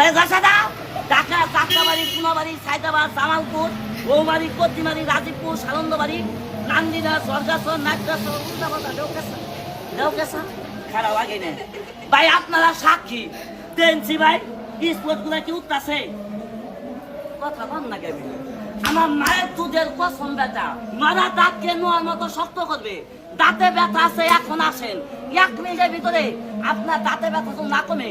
তাহলে দশা দাও ঢাকা যাত্রাবাড়ি কুমাবাড়ি সাইদাবাদ, জামালপুর বৌমারি কদ্দিমারি রাজীবপুর, সানন্দবাড়ি, নান্দিনা, স্বর্গাসন, নাট্যাসন, উল্টাপাল্টা দেওকেসা দেওকেসা খারাপ আগে নেই। ভাই, আপনারা সাক্ষী। টেনছি ভাই স্পোর্টগুলা কি উঠতেছে? কথা বল না কেন? আমার মায়ের দুধের কসম বেটা, মারা দাঁতকে নোয়ার মতো শক্ত করবে। দাঁতে ব্যথা আছে, এখন আসেন। এক মিনিটের ভিতরে আপনার দাঁতে ব্যথা তো না কমে।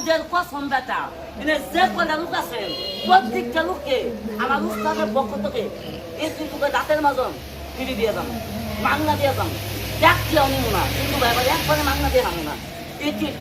দুধের কসম বেটা। এনে যে কয়টা লোক আছে, প্রত্যেকটা লোককে আমার উস্তাদের পক্ষ থেকে এই দুটোকে দাঁতের মাজন ফিরি দিয়ে যাম মাংনা দিয়ে যাম একটিও নিব না কিন্তু একবারে মাংনা দিয়ে নামো না। এটি